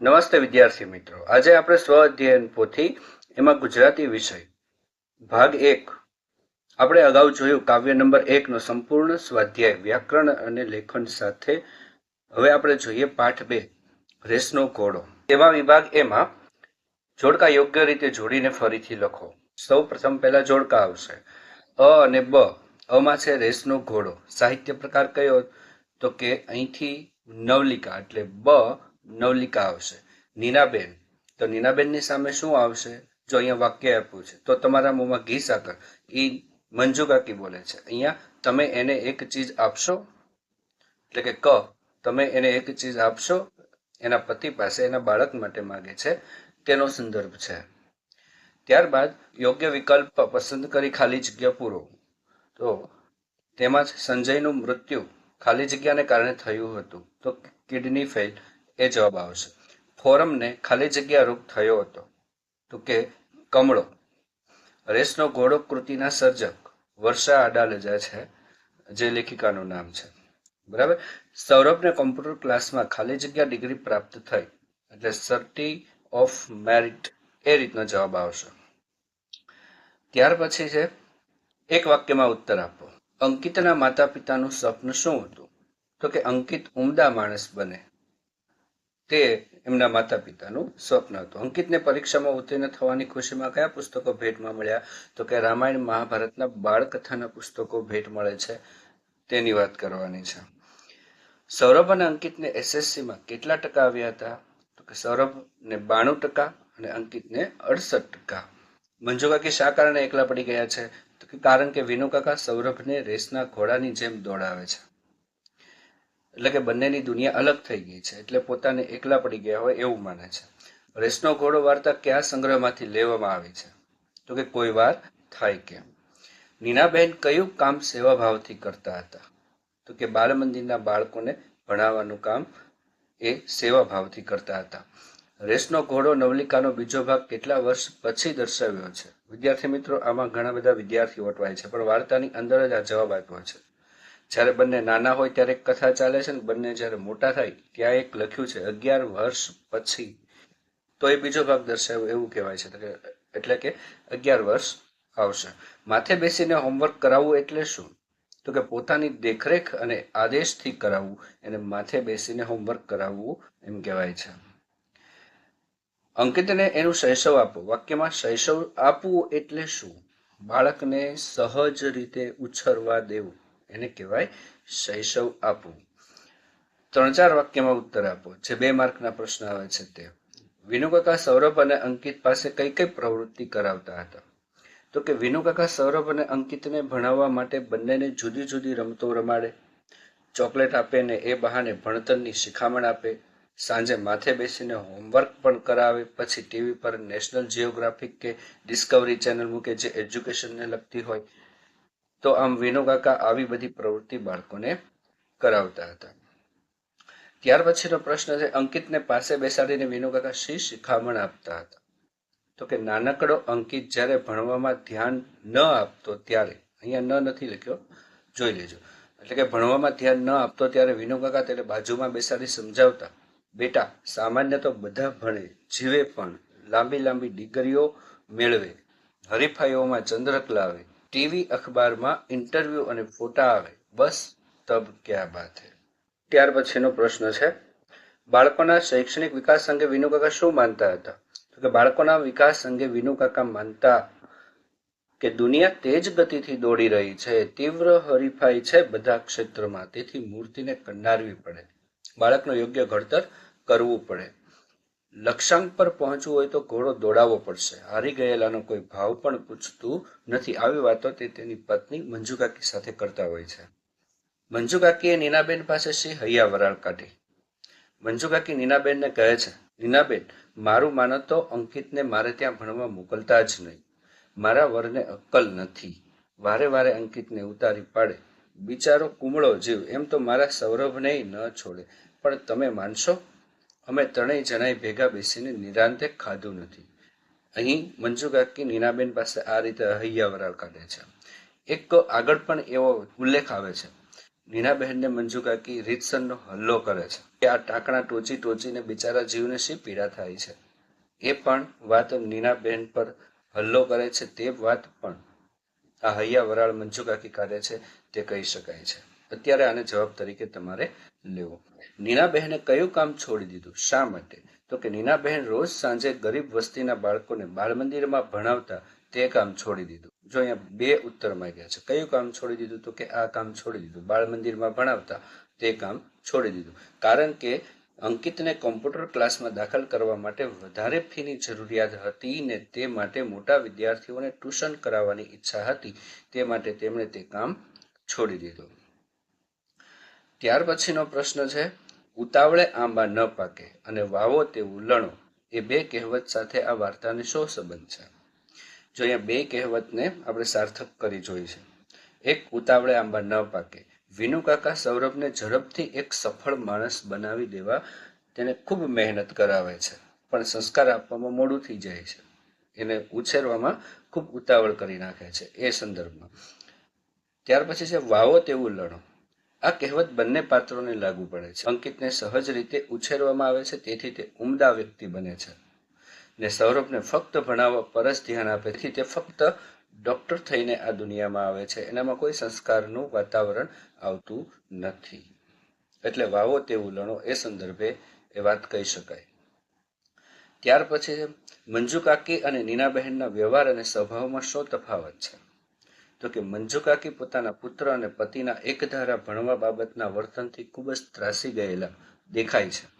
નમસ્તે વિદ્યાર્થી મિત્રો. આજે આપણે સ્વ અધ્યયન પોથી એમાં ગુજરાતી વિષય, ભાગ એક. આપણે અગાઉ જોયું કાવ્ય નંબર એકનો સંપૂર્ણ સ્વાધ્યાય, વ્યાકરણ અને લેખન સાથે. હવે આપણે જોઈએ પાઠ બે, રેસનો ઘોડો એવા વિભાગ એમાં જોડકા યોગ્ય રીતે જોડીને ફરીથી લખો. સૌ પ્રથમ પહેલા જોડકા આવશે. અ અને બ. અમાં છે રેસનો ઘોડો. સાહિત્ય પ્રકાર કયો? તો કે અહીંથી નવલિકા. એટલે બ નવલિકા આવશે. નીનાબેન. તો નીનાબેનની સામે શું આવશે? જો અહીંયા વાક્ય આપ્યું છે, તો તમારા મોંમાં ઘી સાકર. એ મંજુ કાકી બોલે છે. અહીંયા તમે એને એક ચીજ આપશો? એટલે કે ક, તમે એને એક ચીજ આપશો? એના પતિ પાસે, એના બાળક માટે માગે છે. તેનો સંદર્ભ છે. ત્યારબાદ યોગ્ય વિકલ્પ પસંદ કરી ખાલી જગ્યા પૂરો. તો તેમાં જ સંજયનું મૃત્યુ ખાલી જગ્યાને કારણે થયું હતું. તો કિડની ફેલ. એ જવાબ આવશે. ફોરમને ખાલી જગ્યા રૂપ થયો હતો. તો કે, કમળો. રેસનો ઘોડો કૃતિના સર્જક, વર્ષા આડાલજા છે, જે લેખિકાનું નામ છે. બરાબર? સૌરભને કોમ્પ્યુટર ક્લાસમાં ખાલી જગ્યા ડિગ્રી પ્રાપ્ત થઈ. એટલે સર્ટી ઓફ મેરિટ એ રીતનો જવાબ આવશે. ત્યાર પછી છે, એક વાક્યમાં ઉત્તર આપો. અંકિતના માતા પિતાનું સ્વપ્ન શું હતું? તો કે, અંકિત ઉમદા માણસ બને. તે એમના માતા પિતાનું સ્વપ્ન હતું. અંકિતને પરીક્ષામાં ઉત્તીર્ણ થવાની ખુશીમાં કયા પુસ્તકો ભેટમાં મળ્યા? તો કે રામાયણ મહાભારતના બાળકથાના પુસ્તકો ભેટ મળે છે, તેની વાત કરવાની છે. સૌરભ અને અંકિતને એસએસસીમાં કેટલા ટકા આવ્યા હતા? તો કે સૌરભને બાણું ટકા અને અંકિતને અડસઠ ટકા. મંજુકાકી શા કારણે એકલા પડી ગયા છે? તો કે કારણ કે વિનુકાકા સૌરભને રેસના ઘોડાની જેમ દોડાવે છે. એટલે કે બંનેની દુનિયા અલગ થઈ ગઈ છે, એટલે પોતાને એકલા પડી ગયા હોય એવું માને છે. રેસનો ઘોડો વાર્તા કયા સંગ્રહમાંથી લેવામાં આવી છે? તો કે કોઈ વાર થાય કેમ? નીનાબેન કયું કામ સેવાભાવથી કરતા હતા? તો કે બાળ મંદિરના બાળકોને ભણાવવાનું કામ એ સેવાભાવથી કરતા હતા. રેસનો ઘોડો નવલિકાનો બીજો ભાગ કેટલા વર્ષ પછી દર્શાવ્યો છે? વિદ્યાર્થી મિત્રો, આમાં ઘણા બધા વિદ્યાર્થીઓ અટવાય છે, પણ વાર્તાની અંદર જ આ જવાબ આપ્યો છે. જ્યારે બંને નાના હોય ત્યારે એક કથા ચાલે છે ને બંને જ્યારે મોટા થાય ત્યાં એક લખ્યું છે, અગિયાર વર્ષ પછી. તો એ બીજો ભાગ દર્શાવ્યો એવું કહેવાય છે એટલે કે અગિયાર વર્ષ આવશે. માથે બેસીને હોમવર્ક કરાવવું એટલે શું? તો કે પોતાની દેખરેખ અને આદેશથી કરાવવું, એને માથે બેસીને હોમવર્ક કરાવવું એમ કહેવાય છે. અંકિતને એનું શૈશવ આપો. વાક્યમાં શૈશવ આપવું એટલે શું? બાળકને સહજ રીતે ઉછરવા દેવું. એને કહેવાય શૈશવ આપવું. ત્રણ ચાર વાક્યમાં ઉત્તર આપો. જે બે માર્કના પ્રશ્ન આવે છે તે. વિનુકાકા સૌરભ અને અંકિત પાસે કઈ કઈ પ્રવૃત્તિ કરાવતા હતા? તો કે વિનુકાકા સૌરભ અને અંકિતને ભણાવવા માટે બંનેને જુદી જુદી રમતો રમાડે. ચોકલેટ આપે ને એ બહાને ભણતરની શિખામણ આપે. સાંજે માથે બેસીને હોમવર્ક પણ કરાવે. પછી ટીવી પર નેશનલ જિયોગ્રાફિક કે ડિસ્કવરી ચેનલ મૂકે જે એજ્યુકેશનને લગતી હોય. તો આમ વિનુ કાકા આવી બધી પ્રવૃત્તિ બાળકોને કરાવતા હતા. ત્યાર પછીનો પ્રશ્ન છે, અંકિતને પાસે બેસાડીને વિનોકાકા શી શિખામણ આપતા હતા? તો કે નાનકડો અંકિત જ્યારે ભણવામાં ધ્યાન ન આપતો ત્યારે, અહીંયા ન નથી લખ્યો, જોઈ લેજો. એટલે કે ભણવામાં ધ્યાન ન આપતો ત્યારે વિનુ કાકા તેને બાજુમાં બેસાડી સમજાવતા, બેટા, સામાન્ય તો બધા ભણે, જીવે પણ, લાંબી લાંબી ડિગ્રીઓ મેળવે, હરીફાઈઓમાં ચંદ્રક લાવે ટીવી અખબારમાં ઇન્ટરવ્યૂ અને ફોટા આવે, બસ તબ ક્યાં બાત હે? ત્યાર પછીનો પ્રશ્ન છે, બાળકોના શૈક્ષણિક વિકાસ અંગે વિનુકાકા શું માનતા હતા? તો કે બાળકોના વિકાસ અંગે વિનુકાકા માનતા કે દુનિયા તેજ ગતિથી દોડી રહી છે, તીવ્ર હરીફાઈ છે બધા ક્ષેત્રમાં, તેથી મૂર્તિને કંડારવી પડે. બાળકનું યોગ્ય ઘડતર કરવું પડે. લક્ષ્યાંક પર પહોંચવું હોય તો ઘોડો દોડાવવો પડશે. હારી ગયેલાનો કોઈ ભાવ પણ પૂછતું નથી. આવી વાતો તે તેની પત્ની મંજુકાકી સાથે કરતા હોય છે. મંજુકાકીએ નીનાબેન પાસે શી હૈયા વરાળ કાઢી. મંજુકાકી નીનાબેનને કહે છે, નીનાબેન, મારું માનો તો અંકિતને મારે ત્યાં ભણવા મોકલતા જ નહીં. મારા વરને અક્કલ નથી. વારે વારે અંકિતને ઉતારી પાડે. બિચારો કુમળો જીવ. એમ તો મારા સૌરભને ન છોડે. પણ તમે માનશો? અમે ત્રણેય જણાએ ભેગા બેસીને નિરાંતે ખાધું નથી. અહીં મંજુ કાકી નીનાબેન પાસે આ રીતે હૈયા વરાળ કાઢે છે. એક આગળ પણ એવો ઉલ્લેખ આવે છે. નીનાબહેનને મંજુ કાકી રીતસરનો હલ્લો કરે છે કે આ ટાંકણા ટોચી ટોચીને બિચારા જીવને શી પીડા થાય છે? એ પણ વાત નીનાબહેન પર હલ્લો કરે છે તે વાત પણ આ હૈયા વરાળ મંજુ કાકી કરે છે તે કહી શકાય છે. અત્યારે આને જવાબ તરીકે તમારે લેવો. નીનાબહેને કયું કામ છોડી દીધું? શા માટે? તો કે નીનાબહેન રોજ સાંજે ગરીબ વસ્તીના બાળકોને બાળ મંદિરમાં ભણાવતા તે કામ છોડી દીધું. જો અહીંયા બે ઉત્તર માંગ્યા છે. કયું કામ છોડી દીધું? તો કે આ કામ છોડી દીધું. બાળ મંદિરમાં ભણાવતા તે કામ છોડી દીધું. કારણ કે અંકિતને કોમ્પ્યુટર ક્લાસમાં દાખલ કરવા માટે વધારે ફીની જરૂરિયાત હતી ને તે માટે મોટા વિદ્યાર્થીઓને ટ્યુશન કરાવવાની ઈચ્છા હતી. તે માટે તેમણે તે કામ છોડી દીધું. ત્યાર પછીનો પ્રશ્ન છે, ઉતાવળે આંબા ન પાકે અને વાવો તેવું લણો, એ બે કહેવત સાથે આ વાર્તાને શો સંબંધ છે. જો અહીંયા બે કહેવતને આપણે સાર્થક કરી જોઈ છે. એક, ઉતાવળે આંબા ન પાકે. વિનુ કાકા સૌરભને ઝડપથી એક સફળ માણસ બનાવી દેવા તેને ખૂબ મહેનત કરાવે છે, પણ સંસ્કાર આપવામાં મોડું થઈ જાય છે. એને ઉછેરવામાં ખૂબ ઉતાવળ કરી નાખે છે એ સંદર્ભમાં. ત્યાર પછી છે, વાવો તેવું લણો. આ કહેવત બંને પાત્રોને લાગુ પડે છે. અંકિતને સહજ રીતે ઉછેરવામાં આવે છે, તેથી તે ઉમદા વ્યક્તિ બને છે. ને સૌરભને ફક્ત ભણાવવા પર જ ધ્યાન આપે, તેથી તે ફક્ત ડૉક્ટર થઈને આ દુનિયામાં આવે છે. એનામાં કોઈ સંસ્કારનું વાતાવરણ આવતું નથી. એટલે વાવો તેવું લણો એ સંદર્ભે એ વાત કહી શકાય. ત્યાર પછી મંજુ કાકી અને નીનાબહેનના વ્યવહાર અને સ્વભાવમાં શું તફાવત છે? તો કે મંજુકાકી પોતાના પુત્ર અને પતિના એકધારા ભણવા બાબતના વર્તનથી ખૂબ જ ત્રાસી ગયેલા દેખાય છે.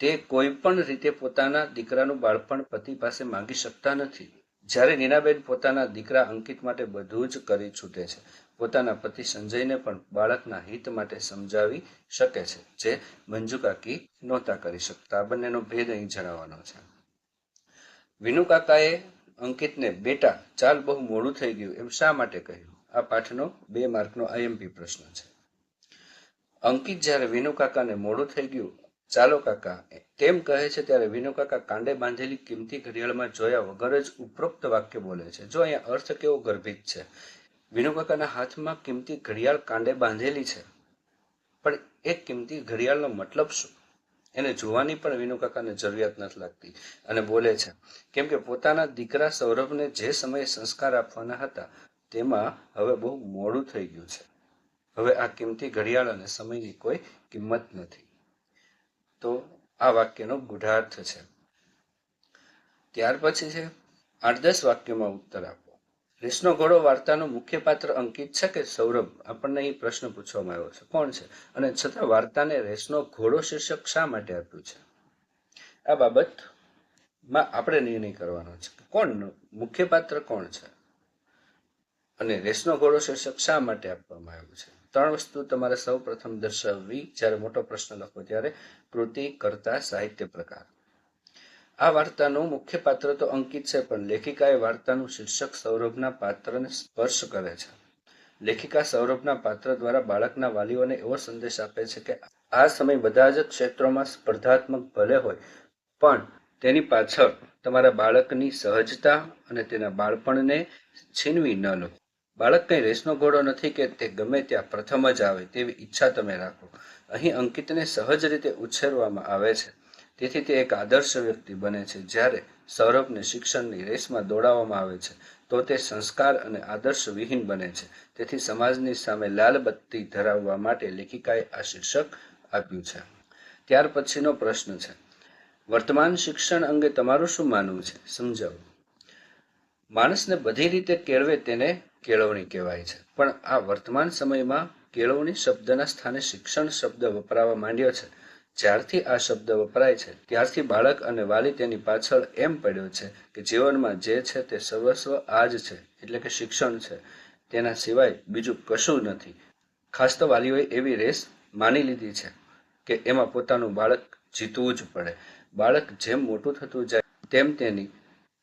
તે કોઈ પણ રીતે પોતાના દીકરાનું બાળપણ પતિ પાસે માંગી શકતા નથી. જ્યારે નીનાબેન પોતાના દીકરા અંકિત માટે બધું જ કરી છૂટે છે. પોતાના પતિ સંજયને પણ બાળકના હિત માટે સમજાવી શકે છે, જે મંજુ કાકી નહોતા કરી શકતા. બંનેનો ભેદ અહીં જણાવવાનો છે. વિનુ કાકાએ અંકિતને, બેટા, ચાલ બહુ મોડું થઈ ગયું. એમ શા માટે કહ્યું? આ પાઠનો બે માર્કનો આઈએમપી પ્રશ્ન છે. અંકિત જ્યારે વિનુ કાકાને મોડું થઈ ગયું, ચાલો કાકા, તેમ કહે છે ત્યારે વિનુ કાકા કાંડે બાંધેલી કિંમતી ઘડિયાળમાં જોયા વગર જ ઉપરોક્ત વાક્ય બોલે છે. જો અહીંયા અર્થ કેવો ગર્ભિત છે? વિનુ કાકાના હાથમાં કિંમતી ઘડિયાળ કાંડે બાંધેલી છે. પણ એ કિંમતી ઘડિયાળનો મતલબ શું? એને જોવાની પણ વિનુકાકાને જરૂરિયાત નથી લાગતી. અને બોલે છે, કેમ કે પોતાના દીકરા સૌરભને જે સમયે સંસ્કાર આપવાના હતા, તેમાં હવે બહુ મોડું થઈ ગયું છે. હવે આ કિંમતી ઘડિયાળ અને સમયની કોઈ કિંમત નથી. તો આ વાક્યનો ગૂઢાર્થ છે. ત્યાર પછી છે, આઠ દસ વાક્યોમાં ઉત્તર આપો. રેસનો ઘોડો વાર્તાનું મુખ્ય પાત્ર અંકિત છે કે સૌરભ? આપણને અહીં પ્રશ્ન પૂછવામાં આવ્યો છે. કોણ છે? અને છતાં વાર્તાને રેસનો ઘોડો શીર્ષક શા માટે આપ્યું છે? આ બાબતમાં આપણે નિર્ણય કરવાનો છે કોણ મુખ્ય પાત્ર કોણ છે? અને રેસનો ઘોડો શીર્ષક શા માટે આપવામાં આવ્યું છે? ત્રણ વસ્તુ તમારે સૌ પ્રથમ દર્શાવવી. જ્યારે મોટો પ્રશ્ન લખો ત્યારે કૃતિ, કરતા, સાહિત્ય પ્રકાર. આ વાર્તાનું મુખ્ય પાત્ર તો અંકિત છે, પણ લેખિકાએ વાર્તાનું શીર્ષક સૌરભના પાત્રને સ્પર્શ કરે છે. લેખિકા સૌરભના પાત્ર દ્વારા બાળકના વાલીઓને એવો સંદેશ આપે છે કે આ સમય બધા જ ક્ષેત્રોમાં સ્પર્ધાત્મક ભલે હોય, પણ તેની પાછળ તમારા બાળકની સહજતા અને તેના બાળપણને છીનવી ન લો. બાળક કંઈ રેસનો ઘોડો નથી કે તે ગમે ત્યાં પ્રથમ જ આવે તેવી ઈચ્છા તમે રાખો. અહીં અંકિતને સહજ રીતે ઉછેરવામાં આવે છે. તેથી તે એક આદર્શ વ્યક્તિ બને છે. જ્યારે સૌરભને શિક્ષણની રેસમાં દોડાવવામાં આવે છે, તો તે સંસ્કાર અને આદર્શ વિહીન બને છે. તેથી સમાજની સામે લાલ બત્તી ધરાવવા માટે લેખિકાએ આ શીર્ષક આપ્યું છે. ત્યાર પછીનો પ્રશ્ન છે. વર્તમાન શિક્ષણ અંગે તમારું શું માનવું છે? સમજાવો. માણસને બધી રીતે કેળવે તેને કેળવણી કહેવાય છે. પણ આ વર્તમાન સમયમાં કેળવણી શબ્દના સ્થાને શિક્ષણ શબ્દ વપરાવા માંડ્યો છે. જ્યારથી આ શબ્દ વપરાય છે, ત્યારથી બાળક અને વાલી તેની પાછળ એમ પડ્યો છે કે જીવનમાં જે છે તે સર્વસ્વ આ જ છે, એટલે કે શિક્ષણ છે. તેના સિવાય બીજું કશું નથી. ખાસ તો વાલીઓએ એવી રેસ માની લીધી છે કે એમાં પોતાનું બાળક જીતવું જ પડે. બાળક જેમ મોટું થતું જાય, તેમ તેની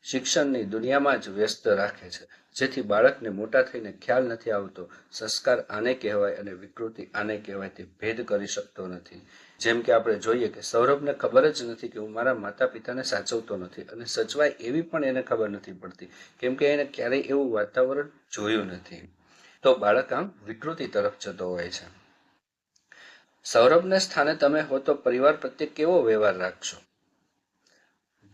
શિક્ષણની દુનિયામાં જ વ્યસ્ત રાખે છે. જેથી બાળકને મોટા થઈને ખ્યાલ નથી આવતો. સંસ્કાર આને કહેવાય અને વિકૃતિ આને કહેવાય તે ભેદ કરી શકતો નથી. જેમ કે આપણે જોઈએ કે સૌરભને ખબર જ નથી કે હું મારા માતા પિતાને સાચવતો નથી અને સચવાય એવી પણ એને ખબર નથી પડતી, કેમ કે એને ક્યારેય એવું વાતાવરણ જોયું નથી. તો બાળક આમ વિકૃતિ તરફ જતો હોય છે. સૌરભને સ્થાને તમે હો તો પરિવાર પ્રત્યે કેવો વ્યવહાર રાખશો?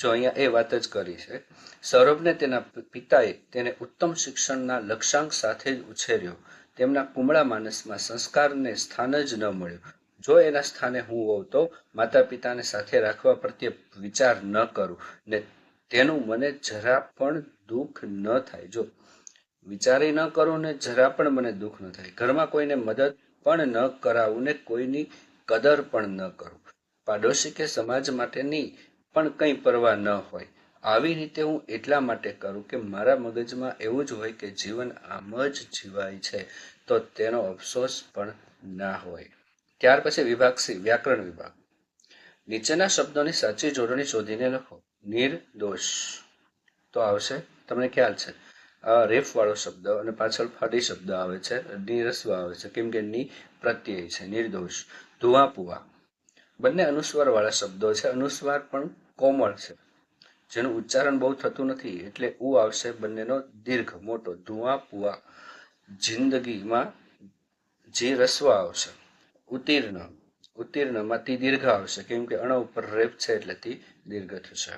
જો અહીંયા એ વાત જ કરી છે, સૌરભને તેના પિતાએ તેને ઉત્તમ શિક્ષણના લક્ષ્યાંક સાથે જ ઉછેર્યો. તેમના કુમળા માનસમાં સંસ્કારને સ્થાન જ ન મળ્યું. જો એના સ્થાને હું હોઉં તો માતા પિતાને સાથે રાખવા પ્રત્યે વિચાર ન કરું ને તેનું મને જરા પણ દુઃખ ન થાય. જો વિચારી ન કરું ને જરા પણ મને દુઃખ ન થાય. ઘરમાં કોઈને મદદ પણ ન કરાવું ને કોઈની કદર પણ ન કરું. પાડોશી કે સમાજ માટેની પણ કંઈ પરવા ન હોય. આવી રીતે હું એટલા માટે કરું કે મારા મગજમાં એવું જ હોય કે જીવન આમ જ જીવાય છે, તો તેનો અફસોસ પણ ના હોય. ત્યાર પછી વિભાગ સી, વ્યાકરણ વિભાગ. નીચેના શબ્દોની સાચી જોડણી શોધીને લખો. નિર્દોષ. તો આવશે. તમને ખ્યાલ છે. રેફ વાળો શબ્દ અને પાછળ ફાડી શબ્દ આવે છે. નિરસ્વ આવે છે. કેમ કે ની પ્રત્યય છે. નિર્દોષ. ધુઆ પુઆ બંને અનુસ્વાર વાળા શબ્દો છે. અનુસ્વાર પણ કોમળ છે. જેનું ઉચ્ચારણ બહુ થતું નથી એટલે ઉ આવશે બંનેનો દીર્ઘ, મોટો, ધુઆ, પુઆ. જિંદગીમાં જે રસ્વ આવશે ઉત્તીર્ણ ઉત્તીર્ણમાં તી દીર્ઘ આવશે. કેમ કે અણ ઉપર રેપ છે એટલે તી દીર્ઘ થશે.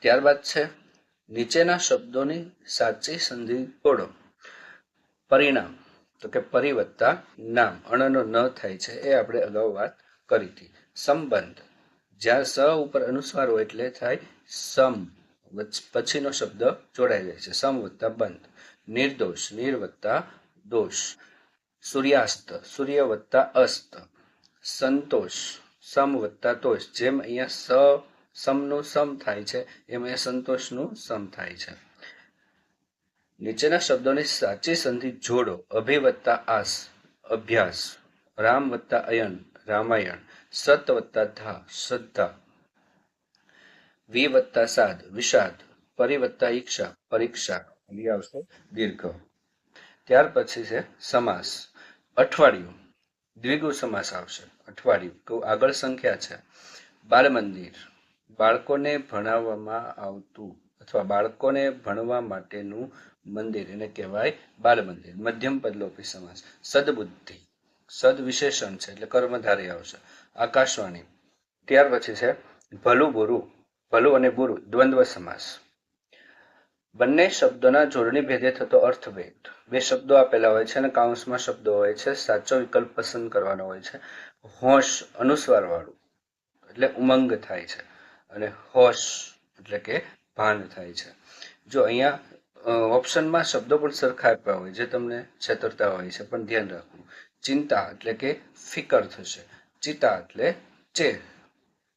ત્યારબાદ છે, નીચેના શબ્દોની સાચી સંધિ જોડો પરિણામ, તો કે પરિવત્તા, નામ. અણનો ન થાય છે, એ આપણે અગાઉ વાત કરી હતી. સંબંધ. જ્યાં સ ઉપર અનુસ્વાર હોય એટલે થાય સમ. પછીનો શબ્દ જોડાઈ જાય છે. સમ વત્તા બંધ. નિર્દોષ. નિર વત્તા દોષ. સૂર્યાસ્ત. સૂર્ય વત્તા અસ્ત. સંતોષ. સમ વત્તા તોષ. જેમ અહીંયા સમનું સમ થાય છે, એમ અહીંયા સંતોષનું સમ થાય છે. નીચેના શબ્દોની સાચી સંધિ જોડો. અભિ વત્તા આસ. અભ્યાસ. રામ વત્તા અયન. રામાયણ, સત વત્તા ધા, શ્રદ્ધા. વિ વત્તા સાદ વિષાદ. પરિ વત્તા ઈક્ષા પરીક્ષા. અહીં આવશે દીર્ઘ. ત્યાર પછી છે સમાસ. અઠવાડિયું. દ્વિગુ સમાસ આવશે. અઠવાડિયું. તો આગળ સંખ્યા છે. બાળ મંદિર. બાળકોને ભણાવવામાં આવતું અથવા બાળકોને ભણવા માટેનું મંદિર એને કહેવાય બાળ મંદિર. મધ્યમ પદલોપી સમાસ. સદબુદ્ધિ. સદ વિશેષણ છે, એટલે કર્મધારી આવશે. આકાશવાણી. ત્યાર પછી છે, ભલું બુરું, ભલું અને બુરું, દ્વંદ્વ સમાસ. બંને શબ્દોના જોડણી ભેદે થતો અર્થભેદ. બે શબ્દો આપેલા હોય છે અને કાઉન્સમાં શબ્દો હોય છે, સાચો વિકલ્પ પસંદ કરવાનો હોય છે. હોશ અનુસ્વાર વાળું એટલે ઉમંગ થાય છે. અને હોશ, એટલે કે ભાન થાય છે. જો અહીંયા ઓપ્શનમાં શબ્દો પણ સરખા આપ્યા હોય, જે તમને છેતરતા હોય છે, પણ ધ્યાન રાખવું. ચિંતા એટલે કે ફિકર થશે. ચિતા એટલે ચે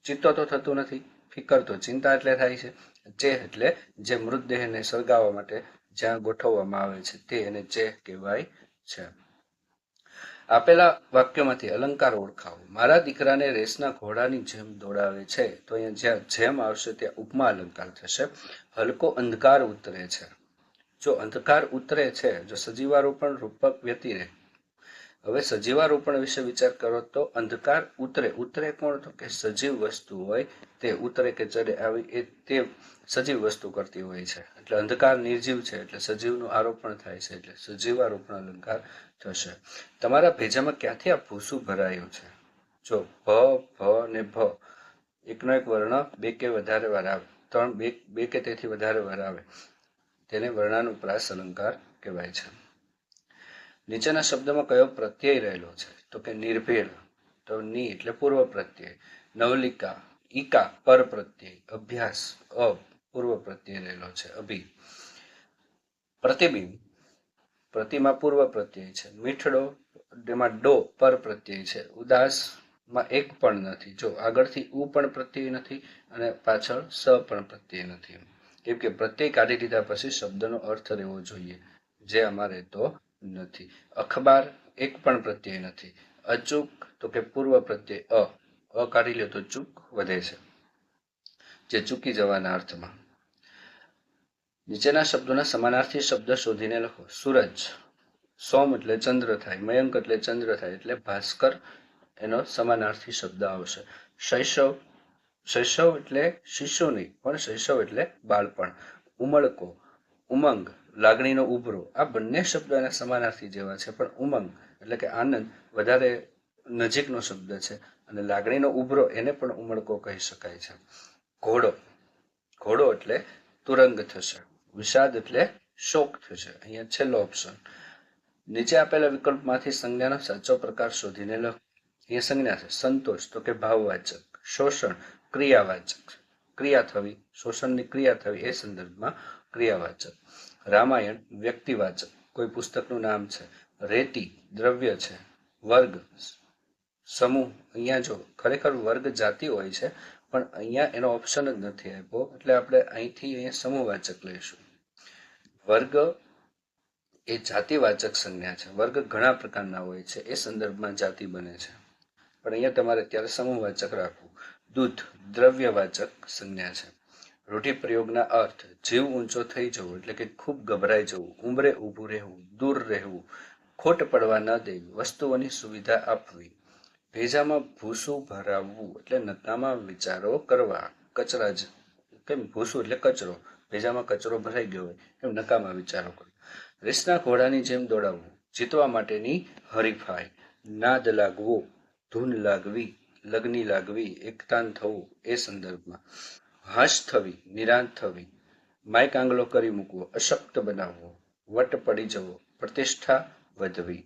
ચિત્તો તો થતું નથી. ફિકર તો ચિંતા એટલે થાય છે. ચે એટલે જે મૃતદેહને સળગાવવા માટે જ્યાં ગોઠવવામાં આવે છે તે એને ચે કહેવાય છે. આપેલા વાક્યોમાંથી અલંકાર ઓળખાવો. મારા દીકરાને રેસના ઘોડાની જેમ દોડાવે છે. તો અહીંયા જ્યાં જેમ આવશે ત્યાં ઉપમા અલંકાર થશે. હલકો અંધકાર ઉતરે છે. જો અંધકાર ઉતરે છે, જો સજીવારોપણ રૂપક વ્યતી રહે હવે સજીવારોપણ વિશે વિચાર કરો તો અંધકાર ઉતરે. ઉતરે કોણ તો કે સજીવ વસ્તુ હોય. તે ઉતરે કે ચડે આવી એ તે સજીવ વસ્તુ કરતી હોય છે. એટલે અંધકાર નિર્જીવ છે. એટલે સજીવનું આરોપણ થાય છે. એટલે સજીવારોપણ અલંકાર થશે. તમારા ભેજામાં ક્યાંથી આ ભૂસું ભરાયું છે? જો ભ ભ ને ભ. એકનો એક વર્ણ બે કે વધારે વાર આવે. ત્રણ બે બે કે તેથી વધારે વાર આવે. તેને વર્ણાનુપ્રાસ અલંકાર કહેવાય છે. નીચેના શબ્દમાં કયો પ્રત્યય રહેલો છે? તો કે નિર્ભેળ તો ની એટલે પૂર્વ પ્રત્યય. નવલિકા, ઈકા, પર પ્રત્યય. અભ્યાસ, અ, પૂર્વ પ્રત્યય રહેલો છે. અભિ. પ્રતિબિંબ, પ્રતિમા પૂર્વ પ્રત્યય છે. મીઠડો એમાં ડો, પર પ્રત્યય છે. ઉદાસમાં એક પણ નથી. જો આગળથી ઉ પણ પ્રત્યય નથી અને પાછળ સ પણ પ્રત્યય નથી. કેમ કે પ્રત્યય કાઢી લીધા પછી શબ્દનો અર્થ રહેવો જોઈએ. જે અમારે રહેતો નથી. અખબાર એક પણ પ્રત્યય નથી. અચૂક તો કે પૂર્વ પ્રત્યય અ. કાઢી લે તો ચૂક વધે છે. જે ચૂકી જવાના અર્થમાં. નીચેના શબ્દોના સમાનાર્થી શબ્દ શોધીને લખો. સૂરજ. સોમ એટલે ચંદ્ર થાય. મયંક એટલે ચંદ્ર થાય. એટલે ભાસ્કર એનો સમાનાર્થી શબ્દ આવશે. શૈશવ. શૈશવ એટલે શિશુ નહીં પણ શૈશવ એટલે બાળપણ. ઉમળકો. ઉમંગ. લાગણીનો ઉભરો. આ બંને શબ્દો એના સમાનાર્થી જેવા છે, પણ ઉમંગ એટલે કે આનંદ વધારે નજીકનો શબ્દ છે અને લાગણીનો ઉભરો એને પણ ઉમળકો કહી શકાય છે. ઘોડો. ઘોડો એટલે તુરંગ થશે, વિષાદ એટલે શોક થશે. અહીંયા છેલ્લો ઓપ્શન નીચે આપેલા વિકલ્પમાંથી સંજ્ઞાનો સાચો પ્રકાર શોધીને લો. અહીંયા સંજ્ઞા છે, સંતોષ, તો કે ભાવવાચક, શોષણ, ક્રિયાવાચક. ક્રિયા થવી, શોષણની ક્રિયા થવી એ સંદર્ભમાં ક્રિયાવાચક. રામાયણ વ્યક્તિવાચક. કોઈ પુસ્તકનું નામ છે. રેતી દ્રવ્ય છે. વર્ગ, સમૂહ. અહીંયા જો ખરેખર વર્ગ જાતિ હોય છે, પણ અહીંયા એનો ઓપ્શન જ નથી આપ્યો. એટલે આપણે અહીંથી અહીંયા સમૂહવાચક લઈશું. વર્ગ એ જાતિવાચક સંજ્ઞા છે. વર્ગ ઘણા પ્રકારના હોય છે. એ સંદર્ભમાં જાતિ બને છે. પણ અહીંયા તમારે અત્યારે સમૂહવાચક રાખવું. દૂધ દ્રવ્યવાચક સંજ્ઞા છે. રૂઢિપ્રયોગના અર્થ જીવ ઊંચો થઈ જવો એટલે કે ખૂબ ગભરાઈ જવું ઉંમરે ઊભું રહેવું, દૂર રહેવું, ખોટ પડવા ન દેવી, વસ્તુઓની સુવિધા આપવી, ભેજામાં ભૂસું ભરાવવું એટલે નતામાં વિચારો કરવા, કચરા જ, કેમ ભૂસું એટલે કચરો, ભેજામાં કચરો ભરાઈ ગયો હોય એમ નકામાં વિચારો કરો. રેસના ઘોડાની જેમ દોડાવવું, જીતવા માટેની હરીફાઈ, નાદ લાગવો, ધૂન લાગવી, લગ્ની લાગવી, એકતાન થવું એ સંદર્ભમાં. હાશ થવી, નિરાંત થવી, માઇક આંગલો કરી મૂકવો, અશક્ત બનાવવો, વટ પડી જવો, પ્રતિષ્ઠા વધવી.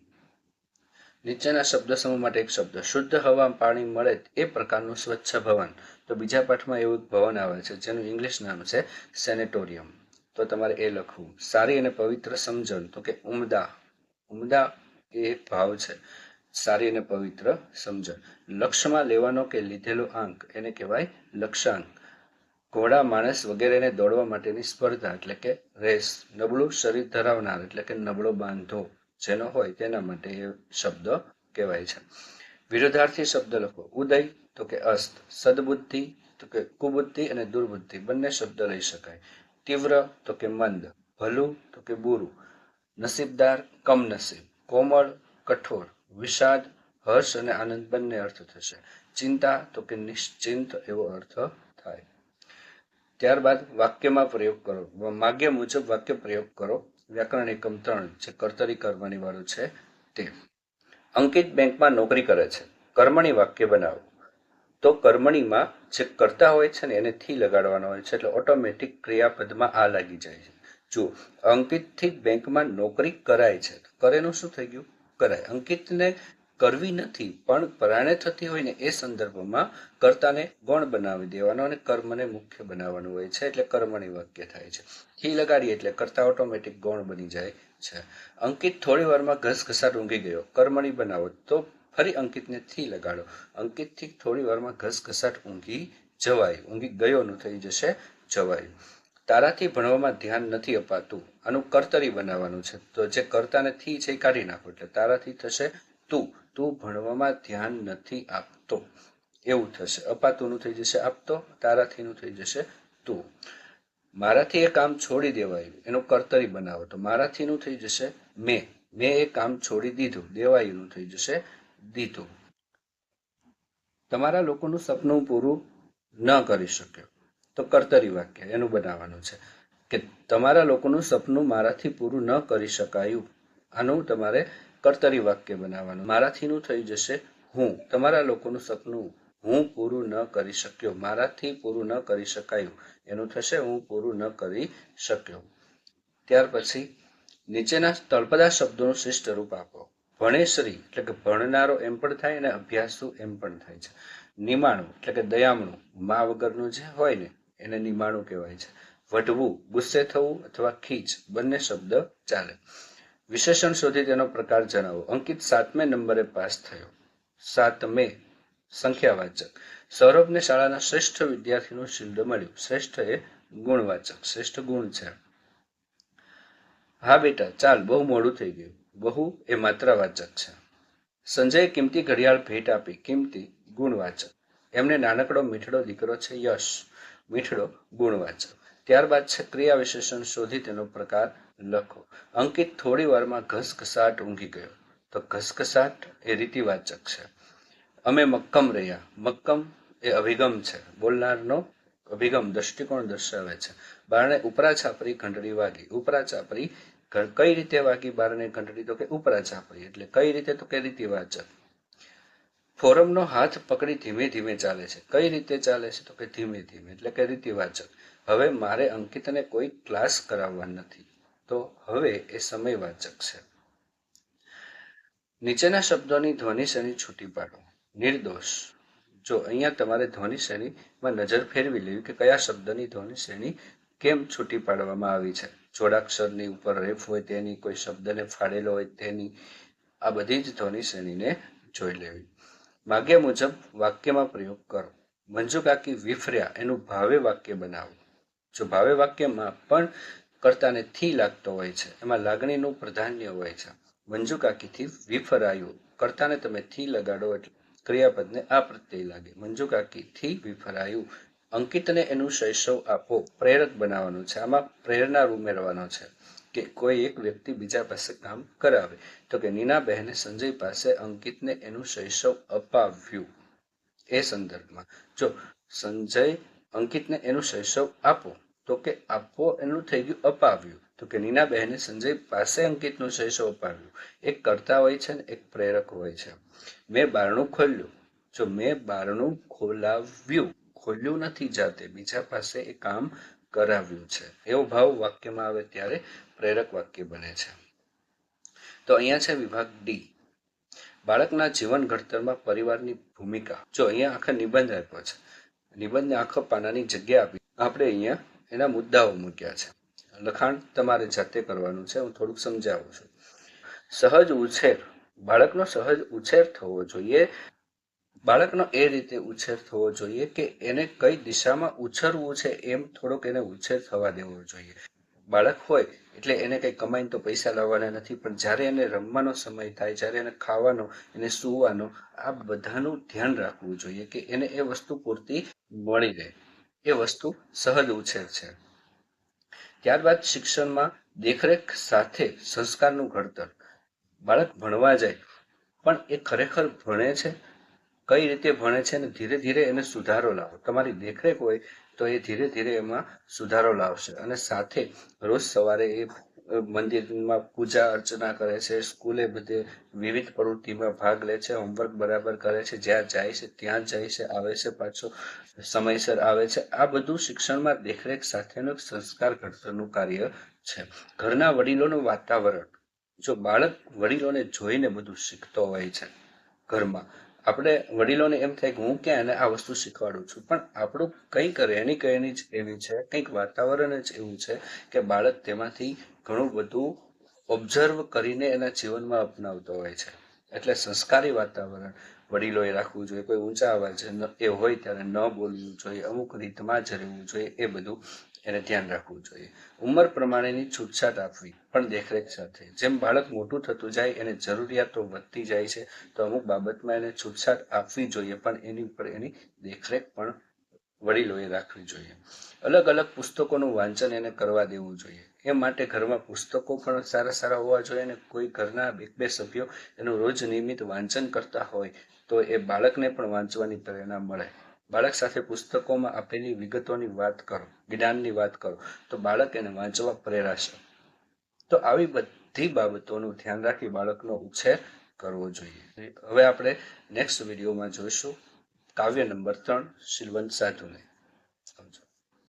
નીચેના શબ્દ સમૂહ માટે એક શબ્દ, શુદ્ધ હવા પાણી મળે એ પ્રકારનું સ્વચ્છ ભવન. તો બીજા પાઠમાં એવું ભવન આવે છે, જેનું ઇંગ્લિશ નામ છે સેનેટોરિયમ. તો તમારે એ લખવું, સારી અને પવિત્ર સમજણ. તો કે, ઉમદા. ઉમદા એ ભાવ છે, સારી અને પવિત્ર સમજણ. લક્ષ્યમાં લેવાનો કે લીધેલો આંક, એને કહેવાય લક્ષ્યાંક. ઘોડા, માણસ વગેરેને દોડવા માટેની સ્પર્ધા, એટલે કે રેસ, નબળું શરીર ધરાવનાર, એટલે કે નબળો બાંધો જેનો હોય તેના માટે એ શબ્દ કહેવાય છે. વિરોધાર્થી શબ્દ લખો. ઉદય, તો કે અસ્ત. સદબુદ્ધિ, તો કે કુબુદ્ધિ અને દુર્બુદ્ધિ. બંને શબ્દ લઈ શકાય. તીવ્ર, તો કે મંદ. ભલું, તો કે બુરું. નસીબદાર, કમનસીબ. કોમળ, કઠોર. વિષાદ, હર્ષ અને આનંદ બંને અર્થ થશે. ચિંતા, તો કે નિશ્ચિંત એવો અર્થ થાય. ત્યારબાદ વાક્યમાં પ્રયોગ કરો. માગ્ય મુજબ વાક્ય પ્રયોગ કરો. વ્યાકરણ એકમ ત્રણ જે કર્તરી કર્મની વાળું છે તે. અંકિત બેંકમાં નોકરી કરે છે. કર્મણી વાક્ય બનાવો. તો કર્મણીમાં જે કરતા હોય છે ને એને થી લગાડવાનો હોય છે એટલે ઓટોમેટિક ક્રિયાપદમાં આ લાગી જાય છે. જો અંકિતથી બેંકમાં નોકરી કરાય છે. કરેનું શું થઈ ગયું? કરાય. અંકિતને કરવી નથી, પણ પરાણે થતી હોય ને એ સંદર્ભમાં કર્તાને ગૌણ બનાવી દેવાનો અને કર્મને મુખ્ય બનાવવાનું હોય છે, એટલે કર્મણી વાક્ય થાય છે. થી લગાડીએ એટલે કર્તા ઓટોમેટિક ગૌણ બની જાય છે. અંકિત થોડી વારમાં ઘસઘસાટ ઊંઘી ગયો. કર્મણી બનાવો, તો ફરી અંકિતને થી લગાડો. અંકિતથી થોડી વારમાં ઘસઘસાટ ઊંઘી જવાય. ઊંઘી ગયોનું થઈ જશે જવાય. તારાથી ભણવામાં ધ્યાન નથી અપાતું. આનું કર્તરી બનાવવાનું છે. તો જે કર્તાને થી છે એ કાઢી નાખો, એટલે તારાથી થશે તું. તું ભણવામાં ધ્યાન નથી આપતો. એવું થશે. અપાતુંનું થઈ જશે આપતો, તારાથીનું થઈ જશે તું. મારાથી એ કામ છોડી દેવાયું. એનો કર્તરી બનાવો. તો મારાથીનું થઈ જશે મેં. મેં એ કામ છોડી દીધું. દેવાયુંનું થઈ જશે દીધું. તમારા લોકોનું સપનું પૂરું ન કરી શક્યો. તો કર્તરી વાક્ય એનું બનાવવાનું છે કે તમારા લોકોનું સપનું મારાથી પૂરું ન કરી શકાયું. આનું તમારે કર્તરી વાક્ય બનાવવાનું. મારાથીનું થઈ જશે હું. તમારા લોકોનું સપનું હું પૂરું ન કરી શક્યો. મારાથી પૂરું ન કરી શકાયું. એનું થશે હું પૂરું ન કરી શક્યો. ત્યાર પછી નીચેના તળપદા શબ્દોનું શિષ્ટ રૂપ આપો. ભણેશ્રી, એટલે કે ભણનારો એમ પણ થાય અને અભ્યાસુ એમ પણ થાય છે. નિમાણું, એટલે કે દયામણું, મા વગરનું જે હોય ને, એને નિમાણું કહેવાય છે. વઢવું, ગુસ્સે થવું અથવા ખીચ, બંને શબ્દ ચાલે. વિશેષણ શોધી તેનો પ્રકાર જણાવો. અંકિત સાતમે નંબરે પાસ થયો. સાતમે સંખ્યાવાચક. સૌરભને શાળાના શ્રેષ્ઠ વિદ્યાર્થીનું શિલ્ડ મળ્યું. શ્રેષ્ઠ એ ગુણવાચક. શ્રેષ્ઠ ગુણ છે. હા બેટા, ચાલ, બહુ મોડું થઈ ગયું. બહુ એ માત્રાવાચક છે. સંજયે કિંમતી ઘડિયાળ ભેટ આપી. કિંમતી ગુણવાચક. એમને નાનકડો, મીઠડો દીકરો છે યશ. મીઠડો ગુણવાચક. ત્યારબાદ છે ક્રિયા વિશેષણ શોધી તેનો પ્રકાર લખો. અંકિત થોડી વારમાં ઘસઘસાટ ઊંઘી ગયો. તો ઘસઘસાટ એ રીતિવાચક છે. અમે મક્કમ રહ્યા. મક્કમ એ અભિગમ છે. બોલનારનો અભિગમ દ્રષ્ટિકોણ દર્શાવે છે. બારણે ઉપરા છાપરી ઘંટડી વાગી. ઉપરા છાપરી કઈ રીતે વાગી બારણે ઘંટડી? તો કે ઉપરા છાપરી એટલે કઈ રીતે? તો કે રીતિવાચક. ફોરમનો હાથ પકડી ધીમે ધીમે ચાલે છે. કઈ રીતે ચાલે છે? તો કે ધીમે ધીમે. એટલે કે રીતિવાચક. હવે મારે અંકિતને કોઈ ક્લાસ કરાવવા નથી. તો હવે એ સમયવાચક છે. નીચેના શબ્દોની ધ્વનિ શ્રેણી છૂટી પાડો? નિર્દોષ. જો અહીંયા તમારે ધ્વનિ શ્રેણીમાં નજર ફેરવી લેવી કે કયા શબ્દની ધ્વનિ શ્રેણી કેમ છૂટી પાડવામાં આવી છે? જોડાક્ષરની ઉપર રેફ હોય તેની, કોઈ શબ્દને ફાડેલો હોય તેની, આ બધી જ ધ્વનિ શ્રેણીને જોઈ લેવી. માગ્યા મુજબ વાક્યમાં પ્રયોગ કરો. મંજુ કાકી વિફર્યા, એનું ભાવે વાક્ય બનાવો. જો ભાવે વાક્યમાં પણ કર્તાને થી લાગતો હોય છે. એમાં લાગણીનું પ્રાધાન્ય હોય છે. મંજુકાકીથી વિફરાયું. કર્તાને તમે થી લગાડો એટલે ક્રિયાપદને આ પ્રત્યય લાગે. મંજુકાકીથી વિફરાયું. અંકિતને એનું શૈશવ આપો. પ્રેરક બનાવવાનું છે. આમાં પ્રેરણા ઉમેરવાનો છે કે કોઈ એક વ્યક્તિ બીજા પાસે કામ કરાવે. તો કે નીના બહેને સંજય પાસે અંકિતને એનું શૈશવ અપાવ્યું. એ સંદર્ભમાં જો સંજય અંકિતને એનું શૈશવ આપો તો કે આપો એનું થઈ ગયું, અપાવ્યું. તો કે નીના બહેને સંજય પાસે અંકિતનું શૈશવ અપાવ્યું. એક કરતા હોય છે ને એક પ્રેરક હોય છે. મેં બારણું ખોલ્યું. જો મેં બારણું ખોલાવ્યું, ખોલ્યું નથી જાતે, બીજા પાસે એ કામ કરાવ્યું છે. એવો ભાવ વાક્યમાં આવે ત્યારે પ્રેરક વાક્ય બને છે. તો અહીંયા છે વિભાગ ડી. બાળકના જીવન ઘડતરમાં પરિવારની ભૂમિકા. જો અહીંયા આખા નિબંધ આપ્યો છે. નિબંધને આખો પાનાની જગ્યા આપી. આપણે અહીંયા એના મુદ્દાઓ મૂક્યા છે. લખાણ તમારે જાતે કરવાનું છે, હું થોડુંક સમજાવું છું. સહજ ઉછેર, બાળકનો સહજ ઉછેર થવો જોઈએ. બાળકનો એ રીતે ઉછેર થવો જોઈએ કે એને કઈ દિશામાં ઉછરવું છે એમ થોડોક એને ઉછેર થવા દેવો જોઈએ. બાળક હોય એટલે એને કંઈ કમાઈને તો પૈસા લાવવાના નથી, પણ જ્યારે એને રમવાનો સમય થાય, જ્યારે એને ખાવાનો, એને સૂવાનો, આ બધાનું ધ્યાન રાખવું જોઈએ કે એને એ વસ્તુ પૂરતી મળી રહે. એ વસ્તુ સહજ ઉછેર છે. ત્યારબાદ શિક્ષણમાં દેખરેખ સાથે સંસ્કારનું ઘડતર. બાળક ભણવા જાય, પણ એ ખરેખર ભણે છે? કઈ રીતે ભણે છે અને ધીરે ધીરે એને સુધારો લાવો? તમારી દેખરેખ હોય તો એ ધીરે ધીરે એમાં સુધારો લાવશે અને સાથે રોજ સવારે એ મંદિરમાં પૂજા અર્ચના કરે છે, સ્કૂલે બધે વિવિધ પ્રવૃત્તિમાં ભાગ લે છે, હોમવર્ક બરાબર કરે છે, જ્યાં જાય છે, ત્યાં જાય છે, આવે છે, પાછો સમયસર આવે છે. આ બધું શિક્ષણમાં દેખરેખ સાથેનું સંસ્કાર ઘડતરનું કાર્ય છે. ઘરના વડીલોનું વાતાવરણ. જો બાળક વડીલોને જોઈને બધું શીખતો હોય છે ઘરમાં આપણે વડીલોને એમ થાય કે હું ક્યાં એને આ વસ્તુ શીખવાડું છું. પણ આપણું કંઈક રહેણી કહેણી જ એવી છે, કંઈક વાતાવરણ જ એવું છે કે બાળક તેમાંથી ઘણું બધું ઓબ્ઝર્વ કરીને એના જીવનમાં અપનાવતો હોય છે. એટલે સંસ્કારી વાતાવરણ વડીલોએ રાખવું જોઈએ, કોઈ ઊંચા અવાજે એ હોય ત્યારે ન બોલવું જોઈએ, અમુક રીતમાં જ રહેવું જોઈએ, એ બધું એને ધ્યાન રાખવું જોઈએ. ઉંમર પ્રમાણેની છૂટછાટ આપવી, પણ દેખરેખ સાથે. જેમ બાળક મોટું થતું જાય, એને જરૂરિયાતો વધતી જાય છે, તો અમુક બાબતમાં એને છૂટછાટ આપવી જોઈએ, પણ એની ઉપર એની દેખરેખ પણ વડીલોએ રાખવી જોઈએ. અલગ અલગ પુસ્તકોનું વાંચન એને કરવા દેવું જોઈએ. એ માટે ઘરમાં પુસ્તકો પણ સારા સારા હોવા જોઈએ અને કોઈ ઘરના એક બે સભ્યો એનું રોજ નિયમિત વાંચન કરતા હોય તો એ બાળકને પણ વાંચવાની પ્રેરણા મળે. બાળક સાથે પુસ્તકોમાં આપેલી વિગતોની વાત કરો, જ્ઞાનની વાત કરો, તો બાળક એને વાંચવા પ્રેરાશે. તો આવી બધી બાબતોનું ધ્યાન રાખી બાળકનો ઉછેર કરવો જોઈએ. હવે આપણે નેક્સ્ટ વિડીયોમાં જોઈશું. કાવ્ય નંબર ત્રણ શીલવંત સાધુને.